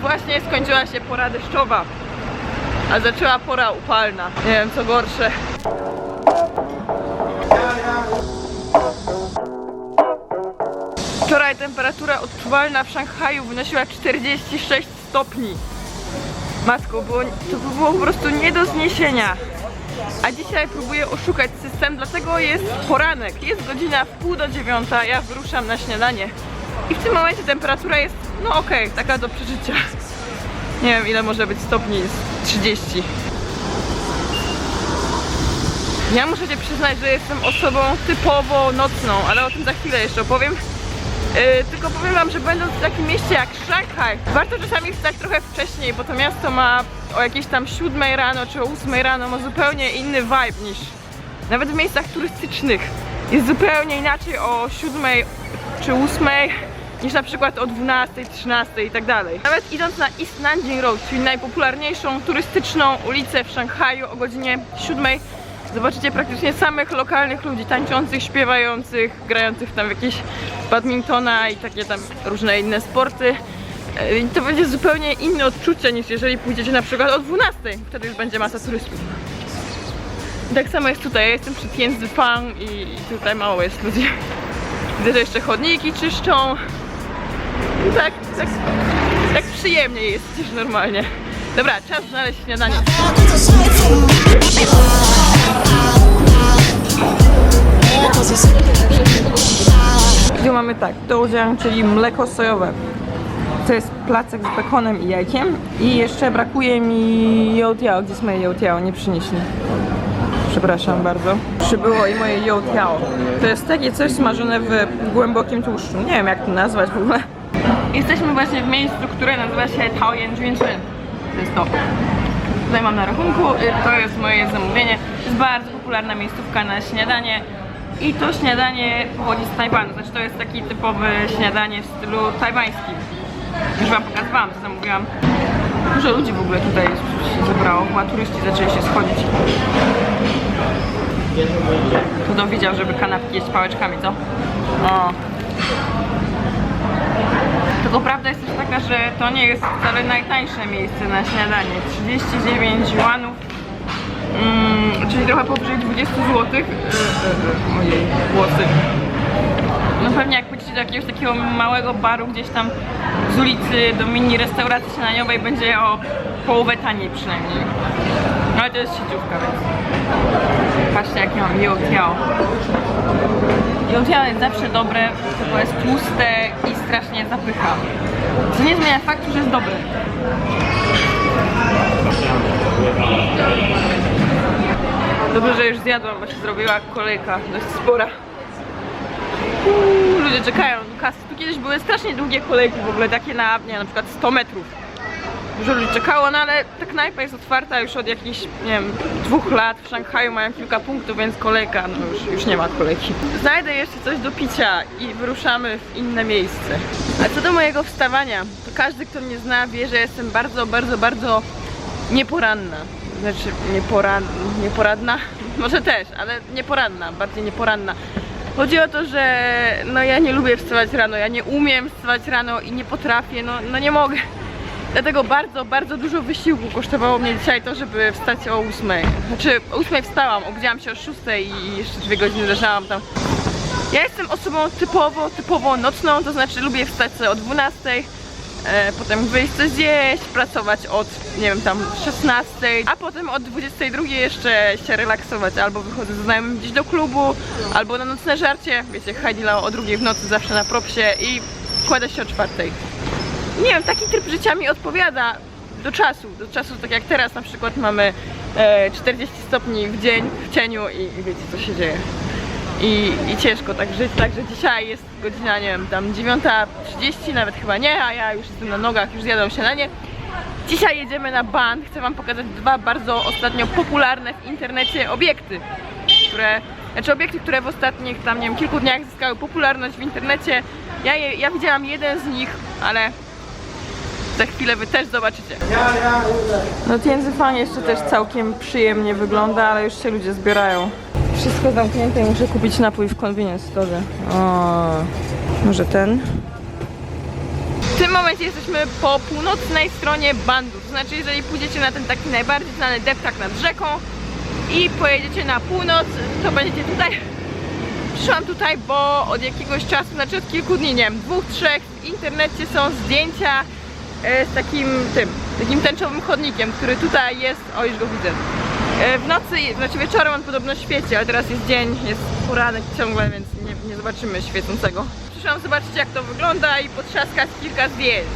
właśnie skończyła się pora deszczowa, a zaczęła pora upalna. Nie wiem co gorsze. Wczoraj temperatura odczuwalna w Szanghaju wynosiła 46 stopni. Matko, było, to było po prostu nie do zniesienia. A dzisiaj próbuję oszukać system, dlatego jest poranek. Jest godzina w pół do dziewiąta, ja wyruszam na śniadanie. I w tym momencie temperatura jest, no okej, taka do przeżycia. Nie wiem ile może być stopni, jest 30. Ja muszę się przyznać, że jestem osobą typowo nocną, ale o tym za chwilę jeszcze opowiem. Yy, tylko powiem wam, że będąc w takim mieście jak Szanghaj, warto czasami wstać trochę wcześniej, bo to miasto ma o jakieś tam 7 rano czy o 8 rano ma zupełnie inny vibe niż nawet w miejscach turystycznych. Jest zupełnie inaczej o 7 czy 8 niż na przykład o 12, 13 i tak dalej. Nawet idąc na East Nanjing Road, czyli najpopularniejszą turystyczną ulicę w Szanghaju o godzinie 7 Zobaczycie praktycznie samych lokalnych ludzi, tańczących, śpiewających, grających tam w jakieś badmintona i takie tam różne inne sporty. E, I to będzie zupełnie inne odczucie niż jeżeli pójdziecie na przykład o 12. Wtedy już będzie masa turystów. Tak samo jest tutaj. Ja jestem przy Tianzifang i i tutaj mało jest ludzi. Widzę, że jeszcze chodniki czyszczą. Tak, tak, tak przyjemnie jest niż normalnie. Dobra, czas znaleźć śniadanie. Tu mamy tak, doujiang, czyli mleko sojowe. To jest placek z bekonem i jajkiem. I jeszcze brakuje mi youtiao. Gdzie jest moje youtiao? Nie przynieśli. Przepraszam bardzo. Przybyło i moje youtiao. To jest takie coś smażone w głębokim tłuszczu. Nie wiem jak to nazwać w ogóle. Jesteśmy właśnie w miejscu, które nazywa się Taoyan Junshen. To jest to. Tutaj mam na rachunku, y, to jest moje zamówienie. To jest bardzo popularna miejscówka na śniadanie. I to śniadanie pochodzi z Tajwanu, znaczy to jest taki typowe śniadanie w stylu tajwańskim. Już wam pokazywałam, co zamówiłam. Dużo ludzi w ogóle tutaj się zebrało, chyba turyści zaczęli się schodzić. Kto widział, żeby kanapki jeść pałeczkami, co? O. Tylko prawda jest też taka, że to nie jest wcale najtańsze miejsce na śniadanie. 39 juanów, mm, czyli trochę powyżej 20 zł. Ojej, włosy. Do jakiegoś takiego małego baru gdzieś tam z ulicy do mini restauracji śniadaniowej będzie o połowę taniej przynajmniej. No ale to jest sieciówka, więc patrzcie jakie mam youtiao. Youtiao jest zawsze dobre, tylko jest tłuste i strasznie zapycha. Co nie zmienia faktu, że jest dobre. Dobrze, że już zjadłam, bo się zrobiła kolejka dość spora. Ludzie czekają kasy. Tu kiedyś były strasznie długie kolejki w ogóle, takie na, nie na przykład 100 metrów. Dużo ludzi czekało, no ale ta knajpa jest otwarta już od jakichś, nie wiem, dwóch lat. W Szanghaju mają kilka punktów, więc kolejka, no już, już nie ma kolejki. Znajdę jeszcze coś do picia i wyruszamy w inne miejsce. A co do mojego wstawania, to każdy, kto mnie zna, wie, że jestem bardzo, bardzo, bardzo nieporanna. Znaczy, nieporan, nieporadna? Może też, ale nieporanna, bardziej nieporanna. Chodzi o to, że no ja nie lubię wstawać rano, ja nie umiem wstawać rano i nie potrafię, no, no nie mogę. Dlatego bardzo, bardzo dużo wysiłku kosztowało mnie dzisiaj to, żeby wstać o 8. Znaczy o 8 wstałam, obudziłam się o 6 i jeszcze dwie godziny leżałam tam. Ja jestem osobą typowo, typowo nocną, to znaczy lubię wstać o 12, e, potem wyjść coś zjeść, pracować od, nie wiem, tam 16, a potem od 22 jeszcze się relaksować, albo wychodzę ze znajomym gdzieś do klubu, albo na nocne żarcie, wiecie, Heidi Lao o drugiej w nocy zawsze na propsie i kładę się o czwartej. Nie wiem, taki tryb życia mi odpowiada do czasu, do czasu tak jak teraz na przykład mamy e, 40 stopni w dzień, w cieniu i wiecie co się dzieje. I, I ciężko tak żyć, także dzisiaj jest godzina, nie wiem, tam 9.30, nawet chyba nie, a ja już jestem na nogach, już zjadłam śniadanie. Dzisiaj jedziemy na ban, chcę wam pokazać dwa bardzo ostatnio popularne w internecie obiekty, które, znaczy obiekty, które w ostatnich tam, nie wiem, kilku dniach zyskały popularność w internecie. Ja, je, ja widziałam jeden z nich, ale za chwilę wy też zobaczycie. No Tianzifang jeszcze też całkiem przyjemnie wygląda, ale już się ludzie zbierają. Wszystko zamknięte i muszę kupić napój w convenience store. O, może ten? W tym momencie jesteśmy po północnej stronie Bandu. To znaczy, jeżeli pójdziecie na ten taki najbardziej znany deptak nad rzeką i pojedziecie na północ, to będziecie tutaj. Przyszłam tutaj, bo od jakiegoś czasu, znaczy od kilku dni, nie wiem, dwóch, trzech w internecie są zdjęcia e, z takim tym, takim tęczowym chodnikiem, który tutaj jest, o już go widzę. E, W nocy, znaczy wieczorem on podobno świeci, ale teraz jest dzień, jest poranek ciągle, więc nie, nie zobaczymy świecącego. Przyszłam zobaczyć jak to wygląda i potrzaskać kilka zdjęć.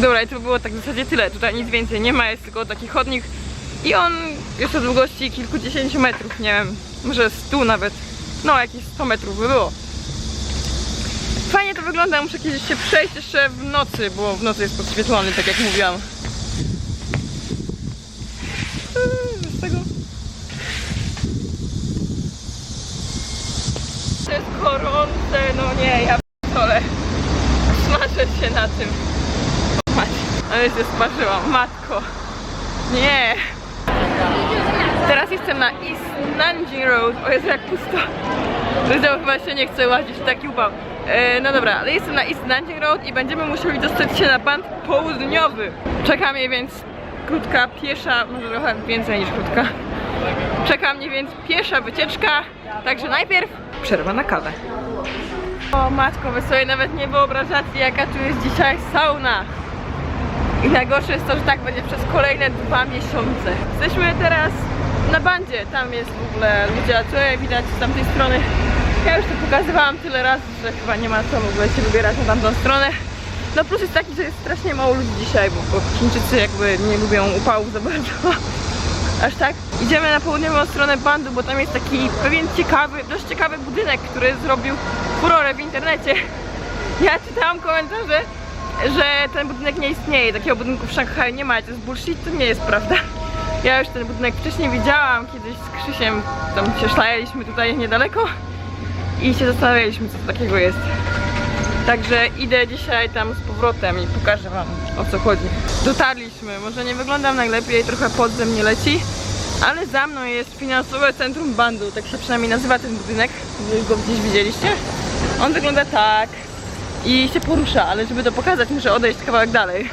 Dobra, i to było tak w zasadzie tyle. Tutaj nic więcej nie ma, jest tylko taki chodnik i on jest o długości kilkudziesięciu metrów, nie wiem, może stu nawet. No, jakieś 100 metrów by było. Fajnie to wygląda, muszę kiedyś się przejść jeszcze w nocy, bo w nocy jest podświetlony, tak jak mówiłam. Eee, Z tego... To jest gorące, no nie, ja p***dolę. Smażę się na tym. Mać, ale się sparzyłam, matko. Nie. Teraz jestem na East Nanjing Road. O jest jak pusto. Wiedział, chyba się nie chce łazić, taki upał. E, no dobra, ale jestem na East Nanjing Road i będziemy musieli dostać się na band południowy. Czeka mnie więc krótka, piesza, może trochę więcej niż krótka. Czeka mnie więc piesza wycieczka, także najpierw przerwa na kawę. O matko, wy sobie nawet nie wyobrażacie jaka tu jest dzisiaj sauna. I najgorsze jest to, że tak będzie przez kolejne dwa miesiące. Jesteśmy teraz na bandzie, tam jest w ogóle ludzie, a tutaj widać z tamtej strony. Ja już to pokazywałam tyle razy, że chyba nie ma co w ogóle się wybierać na tamtą stronę. No plus jest taki, że jest strasznie mało ludzi dzisiaj, bo, bo Chińczycy jakby nie lubią upałów za bardzo. Aż tak? Idziemy na południową stronę bandu, bo tam jest taki pewien ciekawy, dość ciekawy budynek, który zrobił furorę w internecie. Ja czytałam komentarze, że ten budynek nie istnieje, takiego budynku w Szanghaju nie ma, to jest bullshit, to nie jest prawda. Ja już ten budynek wcześniej widziałam, kiedyś z Krzysiem tam się szlajaliśmy tutaj niedaleko i się zastanawialiśmy co to takiego jest. Także idę dzisiaj tam z powrotem i pokażę wam o co chodzi. Dotarliśmy, może nie wyglądam najlepiej, trochę podzem mnie leci, ale za mną jest finansowe centrum bandu, tak się przynajmniej nazywa ten budynek, Wy go gdzieś widzieliście? On wygląda tak i się porusza, ale żeby to pokazać muszę odejść kawałek dalej.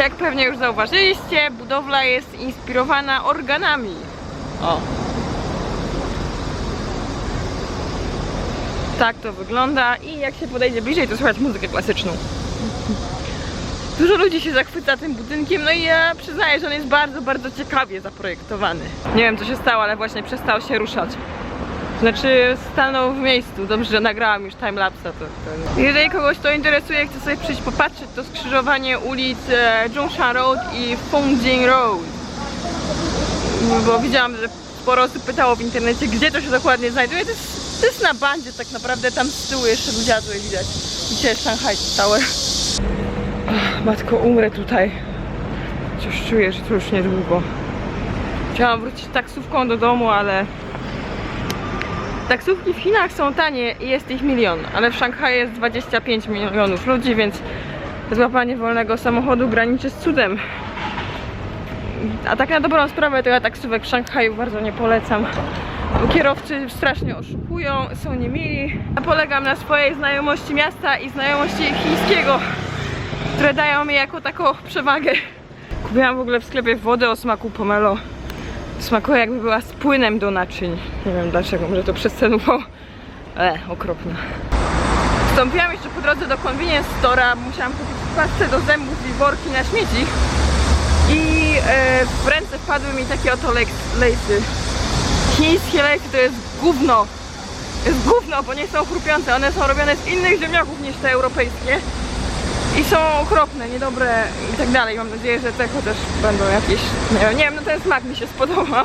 Jak pewnie już zauważyliście, budowla jest inspirowana organami. O. Tak to wygląda i jak się podejdzie bliżej, to słychać muzykę klasyczną. Dużo ludzi się zachwyca tym budynkiem, no i ja przyznaję, że on jest bardzo, bardzo ciekawie zaprojektowany. Nie wiem co się stało, ale właśnie przestał się ruszać. Znaczy stanął w miejscu, dobrze, że nagrałam już timelapsa to. Jeżeli kogoś to interesuje, chce sobie przyjść popatrzeć, to skrzyżowanie ulic e, Zhongshan Road i Fongjing Road. Bo widziałam, że sporo osób pytało w internecie, gdzie to się dokładnie znajduje. To jest, to jest na bandzie tak naprawdę, tam z tyłu jeszcze tutaj widać. Dzisiaj Shanghai Tower. Matko, umrę tutaj. Coś czuję, że to już niedługo. Chciałam wrócić taksówką do domu, ale Taksówki w Chinach są tanie i jest ich milion, ale w Szanghaju jest 25 milionów ludzi, więc złapanie wolnego samochodu graniczy z cudem. A tak na dobrą sprawę to ja taksówek w Szanghaju bardzo nie polecam. Kierowcy strasznie oszukują, są niemili. Ja polegam na swojej znajomości miasta i znajomości chińskiego, które dają mi jako taką przewagę. Kupiłam w ogóle w sklepie wodę o smaku pomelo. Smakuje jakby była z płynem do naczyń. Nie wiem dlaczego, może to przez ten upał. E, okropna. Wstąpiłam jeszcze po drodze do convenience store'a, musiałam kupić pastę do zębów i worki na śmieci. I e, w ręce wpadły mi takie oto lejs- lejsy. Chińskie lejsy to jest gówno. Jest gówno, bo nie są chrupiące. One są robione z innych ziemniaków niż te europejskie i są okropne, niedobre i tak dalej. Mam nadzieję, że te chociaż będą jakieś, nie wiem, no ten smak mi się spodoba.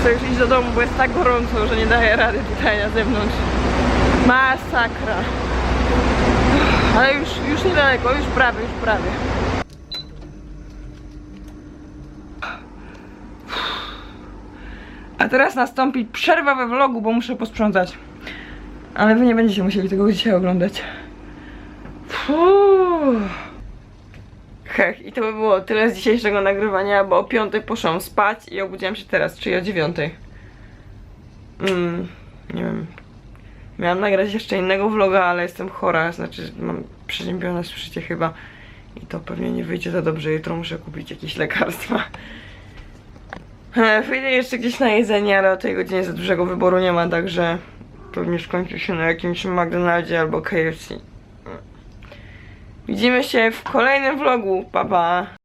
Chcę już iść do domu, bo jest tak gorąco, że nie daję rady tutaj na zewnątrz. Masakra. Ale już, już niedaleko, już prawie, już prawie. A teraz nastąpi przerwa we vlogu, bo muszę posprzątać. Ale wy nie będziecie musieli tego dzisiaj oglądać. Fuuu. Hech, i to by było tyle z dzisiejszego nagrywania, bo o 5 poszłam spać i obudziłam się teraz, czyli o 9. Mm, nie wiem. Miałam nagrać jeszcze innego vloga, ale jestem chora, znaczy mam przeziębione słyszycie chyba. I to pewnie nie wyjdzie za dobrze, jutro muszę kupić jakieś lekarstwa. Wyjdę jeszcze gdzieś na jedzenie, ale o tej godzinie za dużego wyboru nie ma, także pewnie skończy się na jakimś McDonaldzie albo KFC. Widzimy się w kolejnym vlogu. Pa pa!